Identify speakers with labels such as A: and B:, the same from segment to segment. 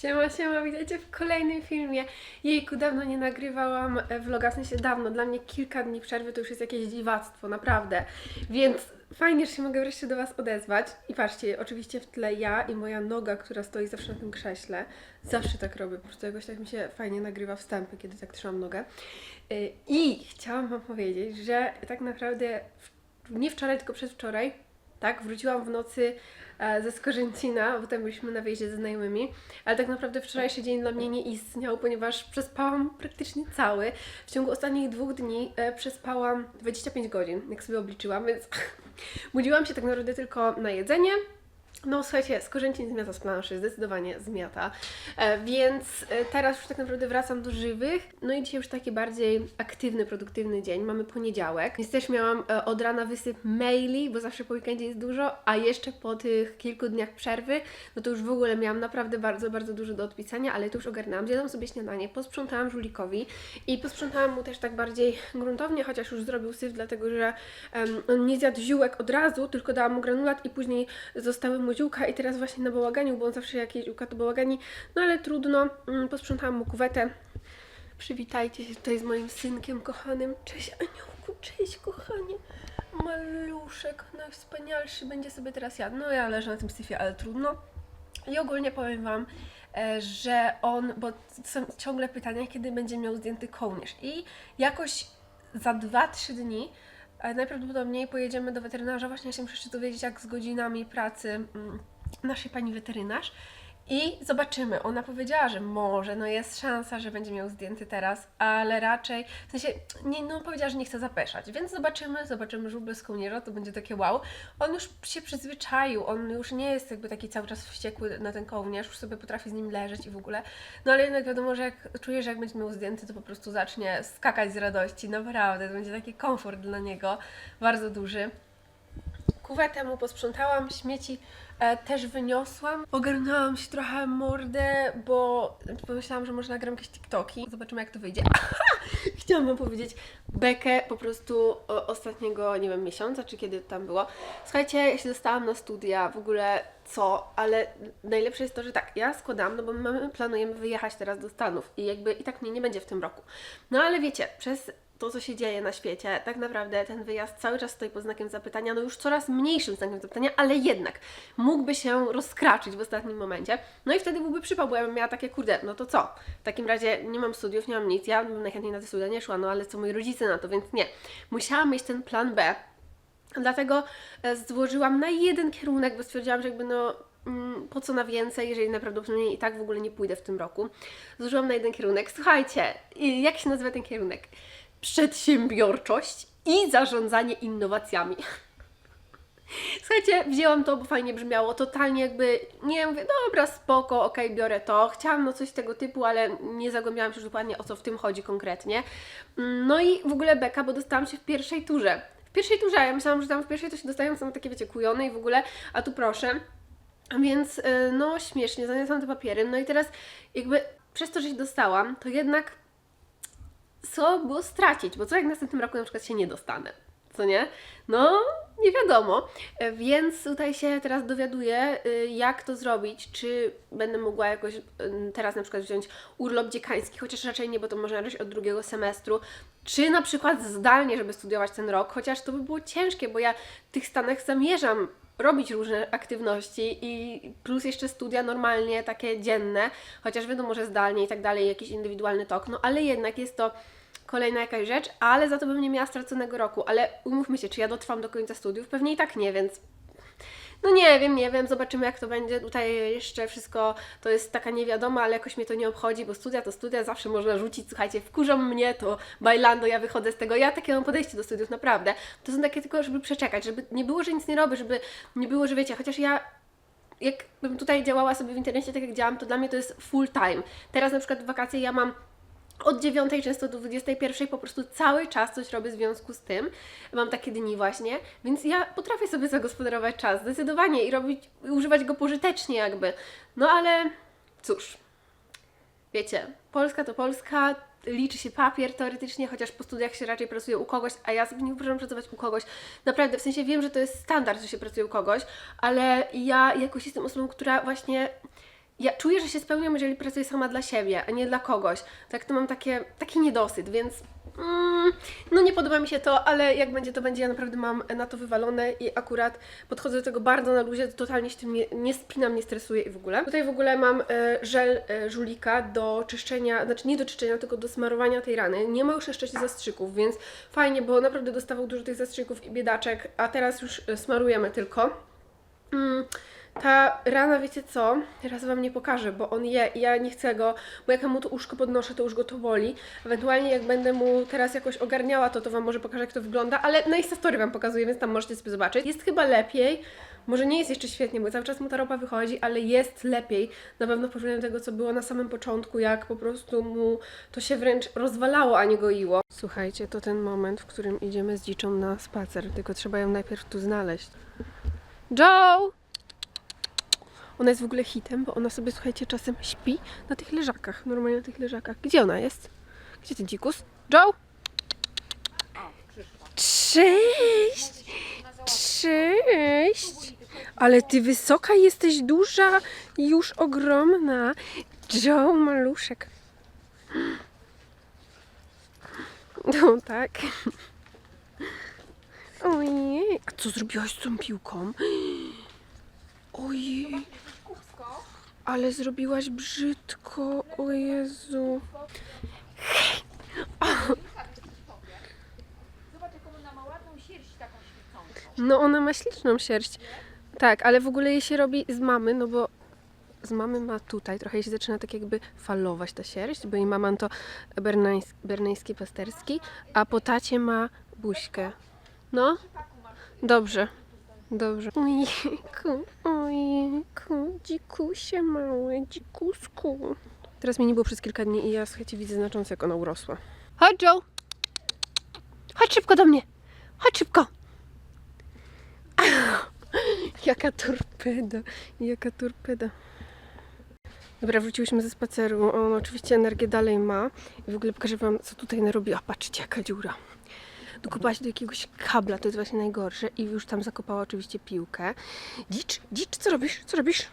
A: Siema, siema, witajcie w kolejnym filmie. Jejku, dawno nie nagrywałam vloga, w sensie dawno, dla mnie kilka dni przerwy to już jest jakieś dziwactwo, naprawdę. Więc fajnie, że się mogę wreszcie do Was odezwać. I patrzcie, oczywiście w tle ja i moja noga, która stoi zawsze na tym krześle. Zawsze tak robię, po prostu jakoś tak mi się fajnie nagrywa wstępy, kiedy tak trzymam nogę. Y, I chciałam Wam powiedzieć, że tak naprawdę nie wczoraj, tylko przedwczoraj, tak, wróciłam w nocy e, ze Skorzęcina, bo tam byliśmy na wyjeździe ze znajomymi, ale tak naprawdę wczorajszy dzień dla mnie nie istniał, ponieważ przespałam praktycznie cały. W ciągu ostatnich dwóch dni e, przespałam 25 godzin, jak sobie obliczyłam, więc budziłam się tak naprawdę tylko na jedzenie. No słuchajcie, Skorzęcin zmiata z planszy, zdecydowanie zmiata. E, więc e, teraz już tak naprawdę wracam do żywych. No i dzisiaj już taki bardziej aktywny, produktywny dzień. Mamy poniedziałek. Więc też miałam e, od rana wysyp maili, bo zawsze po weekendzie jest dużo, a jeszcze po tych kilku dniach przerwy, no to już w ogóle miałam naprawdę bardzo, bardzo dużo do odpisania, ale to już ogarnęłam. Zjadłam sobie śniadanie, posprzątałam żulikowi i posprzątałam mu też tak bardziej gruntownie, chociaż już zrobił syf, dlatego że on nie zjadł ziółek od razu, tylko dałam mu granulat i później zostały mu ziółka i teraz właśnie na bałaganiu, bo on zawsze jakieś ziółka to bałagani, no ale trudno, mm, posprzątałam mu kuwetę. Przywitajcie się tutaj z moim synkiem kochanym. Cześć Aniołku, cześć kochanie. Maluszek, najwspanialszy będzie sobie teraz jadł. No ja leżę na tym syfie, ale trudno. I ogólnie powiem Wam, e, że on, bo są ciągle pytania, kiedy będzie miał zdjęty kołnierz. I jakoś za 2-3 dni najprawdopodobniej pojedziemy do weterynarza. Właśnie muszę jeszcze dowiedzieć, jak z godzinami pracy mm, naszej pani weterynarz. I zobaczymy. Ona powiedziała, że może, no jest szansa, że będzie miał zdjęty teraz, ale raczej, w sensie, nie, no powiedziała, że nie chce zapeszać, więc zobaczymy, zobaczymy żółw bez kołnierza, to będzie takie wow. On już się przyzwyczaił, on już nie jest jakby taki cały czas wściekły na ten kołnierz, już sobie potrafi z nim leżeć i w ogóle, no ale jednak wiadomo, że jak czuje, że jak będzie miał zdjęty, to po prostu zacznie skakać z radości, naprawdę, to będzie taki komfort dla niego, bardzo duży. Kuwetę mu posprzątałam, śmieci e, też wyniosłam. Ogarnęłam się trochę mordę, bo pomyślałam, że może nagram jakieś TikToki. Zobaczymy, jak to wyjdzie. Chciałam Wam powiedzieć bekę po prostu ostatniego, nie wiem, miesiąca, czy kiedy to tam było. Słuchajcie, ja się dostałam na studia, w ogóle co, ale najlepsze jest to, że tak, ja składam, no bo my planujemy wyjechać teraz do Stanów i jakby i tak mnie nie będzie w tym roku. No ale wiecie, przez to, co się dzieje na świecie, tak naprawdę ten wyjazd cały czas stoi pod znakiem zapytania, no już coraz mniejszym znakiem zapytania, ale jednak mógłby się rozkraczyć w ostatnim momencie. No i wtedy byłby przypał, bo ja bym miała takie, kurde, no to co? W takim razie nie mam studiów, nie mam nic, ja bym najchętniej na te studia nie szła, no ale co moi rodzice na to, więc nie. Musiałam mieć ten plan B, Dlatego e, złożyłam na jeden kierunek, bo stwierdziłam, że jakby no mm, po co na więcej, jeżeli najprawdopodobniej i tak w ogóle nie pójdę w tym roku. Złożyłam na jeden kierunek. Słuchajcie, jak się nazywa ten kierunek? Przedsiębiorczość i zarządzanie innowacjami. Słuchajcie, wzięłam to, bo fajnie brzmiało, totalnie jakby, nie mówię, dobra, spoko, okej, biorę to. Chciałam no coś tego typu, ale nie zagłębiałam się już dokładnie o co w tym chodzi konkretnie. Mm, No i w ogóle beka, bo dostałam się w pierwszej turze. W pierwszej turze, ja myślałam, że tam w pierwszej to się dostają są takie, wiecie, kujone i w ogóle, a tu proszę. Więc y, no śmiesznie, zaniosłam te papiery. No i teraz jakby przez to, że się dostałam, to jednak co było stracić, bo co jak następnym roku na przykład się nie dostanę, co nie? No, nie wiadomo. Więc tutaj się teraz dowiaduję, y, jak to zrobić, czy będę mogła jakoś y, teraz na przykład wziąć urlop dziekański, chociaż raczej nie, bo to może raczej od drugiego semestru, czy na przykład zdalnie, żeby studiować ten rok, chociaż to by było ciężkie, bo ja w tych Stanach zamierzam robić różne aktywności i plus jeszcze studia normalnie, takie dzienne, chociaż wiadomo, że zdalnie i tak dalej, jakiś indywidualny tok, no ale jednak jest to kolejna jakaś rzecz, ale za to bym nie miała straconego roku, ale umówmy się, czy ja dotrwam do końca studiów? Pewnie i tak nie, więc no nie wiem, nie wiem, zobaczymy jak to będzie. Tutaj jeszcze wszystko to jest taka niewiadoma, ale jakoś mnie to nie obchodzi, bo studia to studia, zawsze można rzucić, słuchajcie, wkurzą mnie, to bailando, ja wychodzę z tego. Ja takie mam podejście do studiów, naprawdę. To są takie tylko, żeby przeczekać, żeby nie było, że nic nie robię, żeby nie było, że wiecie, chociaż ja jakbym tutaj działała sobie w internecie tak jak działam, to dla mnie to jest full time. Teraz na przykład w wakacje ja mam od 9 często do 21 po prostu cały czas coś robię w związku z tym. Mam takie dni właśnie, więc ja potrafię sobie zagospodarować czas zdecydowanie i robić, używać go pożytecznie jakby. No ale cóż, wiecie, Polska to Polska, liczy się papier teoretycznie, chociaż po studiach się raczej pracuje u kogoś, a ja sobie nie uważam pracować u kogoś. Naprawdę, w sensie wiem, że to jest standard, że się pracuje u kogoś, ale ja jakoś jestem osobą, która właśnie ja czuję, że się spełniam, jeżeli pracuję sama dla siebie, a nie dla kogoś. Tak to mam takie, taki niedosyt, więc mm, no nie podoba mi się to, ale jak będzie, to będzie. Ja naprawdę mam na to wywalone i akurat podchodzę do tego bardzo na luzie, totalnie się tym nie, nie spinam, nie stresuję i w ogóle. Tutaj w ogóle mam e, żel e, żulika do czyszczenia, znaczy nie do czyszczenia, tylko do smarowania tej rany. Nie ma już jeszcze zastrzyków, więc fajnie, bo naprawdę dostawał dużo tych zastrzyków i biedaczek, a teraz już e, smarujemy tylko. Mm, ta rana, wiecie co? Teraz wam nie pokażę, bo on je i ja nie chcę go, bo jak ja mu to uszko podnoszę, to już go to boli. Ewentualnie jak będę mu teraz jakoś ogarniała to, to wam może pokażę, jak to wygląda, ale na Insta Story wam pokazuję, więc tam możecie sobie zobaczyć. Jest chyba lepiej. Może nie jest jeszcze świetnie, bo cały czas mu ta ropa wychodzi, ale jest lepiej. Na pewno w tego, co było na samym początku, jak po prostu mu to się wręcz rozwalało, a nie goiło. Słuchajcie, to ten moment, w którym idziemy z dziczą na spacer, tylko trzeba ją najpierw tu znaleźć. Joe! Ona jest w ogóle hitem, bo ona sobie, słuchajcie, czasem śpi na tych leżakach, normalnie na tych leżakach. Gdzie ona jest? Gdzie ten dzikus? Joe? Cześć! Cześć! Ale ty wysoka jesteś, duża, już ogromna. Joe, maluszek. No tak. Ojej, a co zrobiłaś z tą piłką? Ojej. Ale zrobiłaś brzydko, o Jezu. No ona ma śliczną sierść. Tak, ale w ogóle jej się robi z mamy, no bo z mamy ma tutaj, trochę się zaczyna tak jakby falować ta sierść, bo jej mama ma to bernańs- pasterski, a po tacie ma buźkę. No, dobrze, dobrze. Ojejku, ojejku, dzikusie małe, dzikusku. Teraz mnie nie było przez kilka dni i ja, słuchajcie, widzę znacząco, jak ona urosła. Chodź, Joe! Chodź szybko do mnie! Chodź szybko! Jaka torpeda, jaka torpeda. Dobra, wróciłyśmy ze spaceru. On oczywiście energię dalej ma. I w ogóle pokażę wam, co tutaj narobiła. Patrzcie, jaka dziura. Dokopała się do jakiegoś kabla, to jest właśnie najgorsze. I już tam zakopała oczywiście piłkę. Dzicz, dzicz, co robisz? Co robisz?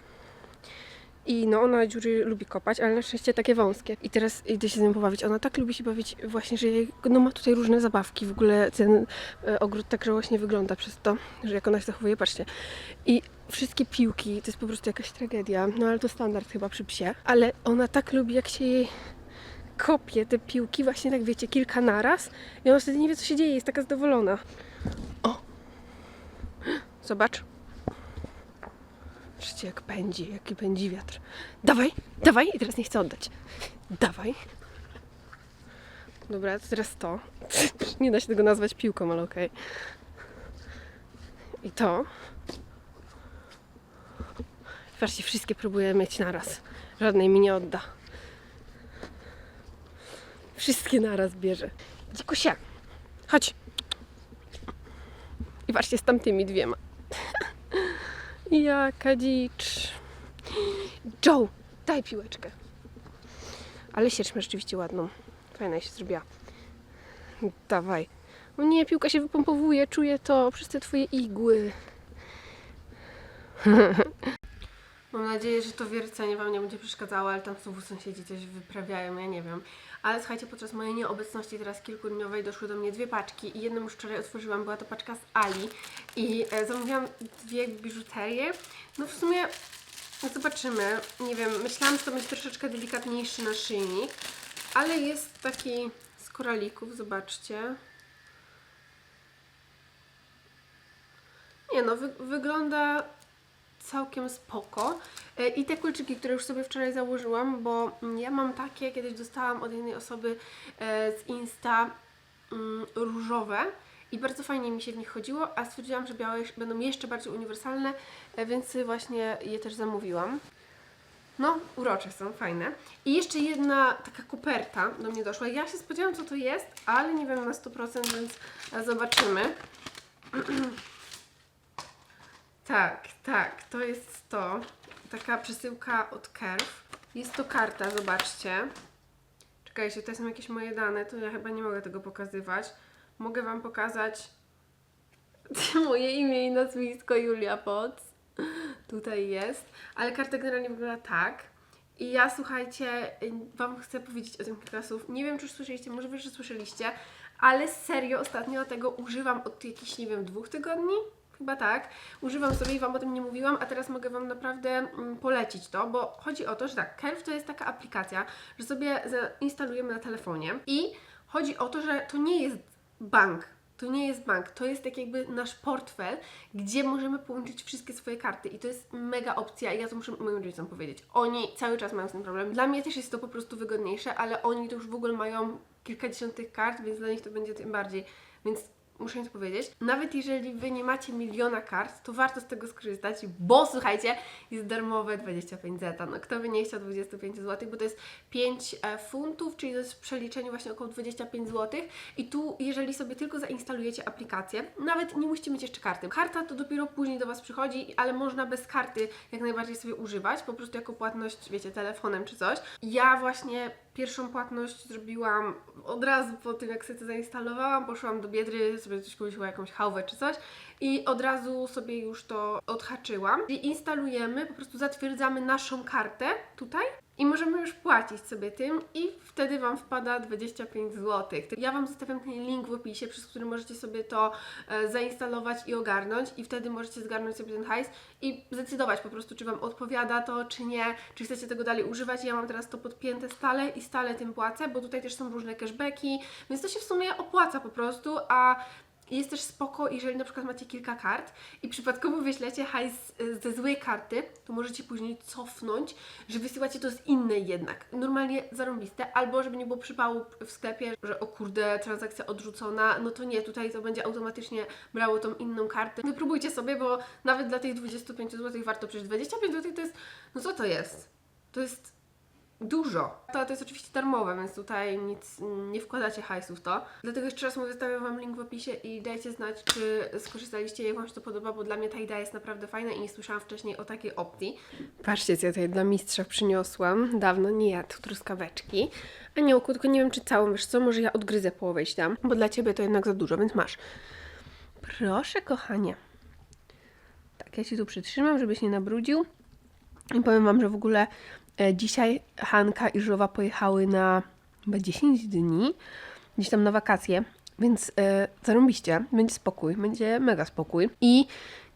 A: I no, ona dziury lubi kopać, ale na szczęście takie wąskie. I teraz idę się z nią pobawić. Ona tak lubi się bawić właśnie, że jej, no ma tutaj różne zabawki. W ogóle ten e, ogród tak żałośnie wygląda przez to, że jak ona się zachowuje, patrzcie. I wszystkie piłki, to jest po prostu jakaś tragedia. No ale to standard chyba przy psie. Ale ona tak lubi, jak się jej kopie te piłki, właśnie tak wiecie, kilka naraz. I ona wtedy nie wie, co się dzieje, jest taka zadowolona. O! Zobacz. Patrzcie, jak pędzi, jaki pędzi wiatr. Dawaj, dawaj! I teraz nie chcę oddać. Dawaj. Dobra, to teraz to. Nie da się tego nazwać piłką, ale okej. I to. Patrzcie, wszystkie próbuję mieć naraz. Żadnej mi nie odda. Wszystkie naraz bierze. Dzikusia, chodź. I patrzcie, z tamtymi dwiema. Jaka dzicz. Joe, daj piłeczkę. Ale sierść ma rzeczywiście ładną. Fajna się zrobiła. Dawaj. O nie, piłka się wypompowuje, czuję to przez te twoje igły. Mam nadzieję, że to wiercenie Wam nie będzie przeszkadzało, ale tam znowu sąsiedzi coś wyprawiają, ja nie wiem. Ale słuchajcie, podczas mojej nieobecności teraz kilkudniowej doszły do mnie dwie paczki i jedną już wczoraj otworzyłam, była to paczka z Ali i e, zamówiłam dwie biżuterie. No w sumie zobaczymy, nie wiem, myślałam, że to będzie troszeczkę delikatniejszy naszyjnik, ale jest taki z koralików, zobaczcie. Nie no, wy wygląda całkiem spoko. E, I te kulczyki, które już sobie wczoraj założyłam, bo ja mam takie, kiedyś dostałam od jednej osoby e, z Insta mm, różowe i bardzo fajnie mi się w nich chodziło, a stwierdziłam, że białe będą jeszcze bardziej uniwersalne, e, więc właśnie je też zamówiłam. No, urocze są, fajne. I jeszcze jedna taka koperta do mnie doszła. Ja się spodziewałam, co to jest, ale nie wiem na 100%, więc zobaczymy. Tak, tak, to jest to. Taka przesyłka od Curve. Jest to karta, zobaczcie. Czekajcie, to są jakieś moje dane, to ja chyba nie mogę tego pokazywać. Mogę Wam pokazać moje imię i nazwisko Julia Poc. Tutaj jest. Ale karta generalnie wygląda tak. I ja słuchajcie, Wam chcę powiedzieć o tym kilka słów. Nie wiem, czy już słyszeliście, może Wy, że słyszeliście, ale serio ostatnio tego używam od jakichś, nie wiem, dwóch tygodni? Chyba tak. Używam sobie i Wam o tym nie mówiłam, a teraz mogę Wam naprawdę mm, polecić to, bo chodzi o to, że tak, Curve to jest taka aplikacja, że sobie zainstalujemy na telefonie i chodzi o to, że to nie jest bank, to nie jest bank, to jest tak jakby nasz portfel, gdzie możemy połączyć wszystkie swoje karty i to jest mega opcja i ja to muszę moim rodzicom powiedzieć. Oni cały czas mają z tym problem. Dla mnie też jest to po prostu wygodniejsze, ale oni to już w ogóle mają kilkadziesiąt tych kart, więc dla nich to będzie tym bardziej, więc muszę to powiedzieć. Nawet jeżeli Wy nie macie miliona kart, to warto z tego skorzystać, bo słuchajcie, jest darmowe 25 zeta. No kto by nie chciał 25 zł, bo to jest 5 e, funtów, czyli to jest w przeliczeniu właśnie około 25 zł. I tu, jeżeli sobie tylko zainstalujecie aplikację, nawet nie musicie mieć jeszcze karty. Karta to dopiero później do Was przychodzi, ale można bez karty jak najbardziej sobie używać, po prostu jako płatność, wiecie, telefonem czy coś. Ja właśnie pierwszą płatność zrobiłam od razu po tym, jak sobie to zainstalowałam, poszłam do Biedry, sobie coś kupiłam, jakąś hałwę czy coś i od razu sobie już to odhaczyłam. I instalujemy, po prostu zatwierdzamy naszą kartę tutaj i możemy już płacić sobie tym i wtedy Wam wpada 25 zł. Ja Wam zostawiam ten link w opisie, przez który możecie sobie to e, zainstalować i ogarnąć i wtedy możecie zgarnąć sobie ten hajs i zdecydować po prostu, czy Wam odpowiada to, czy nie, czy chcecie tego dalej używać. Ja mam teraz to podpięte stale i stale tym płacę, bo tutaj też są różne cashbacki, więc to się w sumie opłaca po prostu, a jest też spoko, jeżeli na przykład macie kilka kart i przypadkowo wyślecie hajs ze złej karty, to możecie później cofnąć, że wysyłacie to z innej jednak. Normalnie zarąbiste, albo żeby nie było przypału w sklepie, że o kurde, transakcja odrzucona, no to nie, tutaj to będzie automatycznie brało tą inną kartę. Wypróbujcie sobie, bo nawet dla tych 25 zł warto przecież 25 zł to jest, no co to jest? To jest Dużo. To, to jest oczywiście darmowe, więc tutaj nic nie wkładacie hajsu w to. Dlatego jeszcze raz mówię, zostawiam Wam link w opisie i dajcie znać, czy skorzystaliście, jak Wam się to podoba, bo dla mnie ta idea jest naprawdę fajna i nie słyszałam wcześniej o takiej opcji. Patrzcie, co ja tutaj dla mistrza przyniosłam. Dawno nie jadł truskaweczki. Aniołku, tylko nie wiem, czy całą, wiesz co, może ja odgryzę połowę i dam, bo dla Ciebie to jednak za dużo, więc masz. Proszę, kochanie. Tak, ja Ci tu przytrzymam, żebyś nie nabrudził. I powiem Wam, że w ogóle dzisiaj Hanka i Żowa pojechały na chyba 10 dni, gdzieś tam na wakacje, więc e, zarąbiście, będzie spokój, będzie mega spokój. I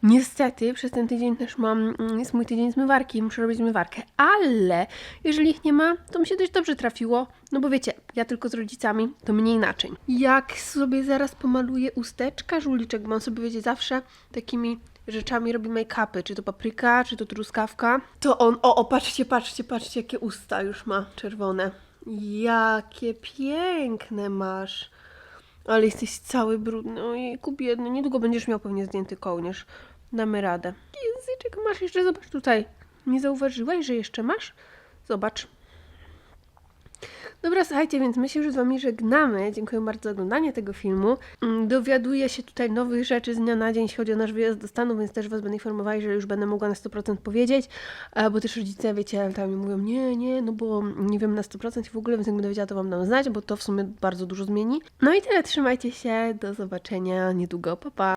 A: niestety przez ten tydzień też mam, mm, jest mój tydzień zmywarki, muszę robić zmywarkę, ale jeżeli ich nie ma, to mi się dość dobrze trafiło, no bo wiecie, ja tylko z rodzicami, to mniej naczyń. Jak sobie zaraz pomaluję usteczka, żuliczek, bo on sobie, wiecie, zawsze takimi rzeczami robi make-upy, czy to papryka, czy to truskawka, to on, o, o, patrzcie, patrzcie, patrzcie, jakie usta już ma czerwone. Jakie piękne masz. Ale jesteś cały brudny. Ojejku, biedny. Niedługo będziesz miał pewnie zdjęty kołnierz. Damy radę. Języczek masz jeszcze, zobacz tutaj. Nie zauważyłaś, że jeszcze masz? Zobacz. Dobra, słuchajcie, więc my się już z Wami żegnamy. Dziękuję bardzo za oglądanie tego filmu. Mm, Dowiaduję się tutaj nowych rzeczy z dnia na dzień, jeśli chodzi o nasz wyjazd do Stanów, więc też Was będę informowała, że już będę mogła na 100% powiedzieć, e, bo też rodzice, wiecie, tam mi mówią, nie, nie, no bo nie wiem na 100% i w ogóle, więc jak będę wiedziała, to Wam dam znać, bo to w sumie bardzo dużo zmieni. No i tyle, trzymajcie się, do zobaczenia niedługo, pa pa!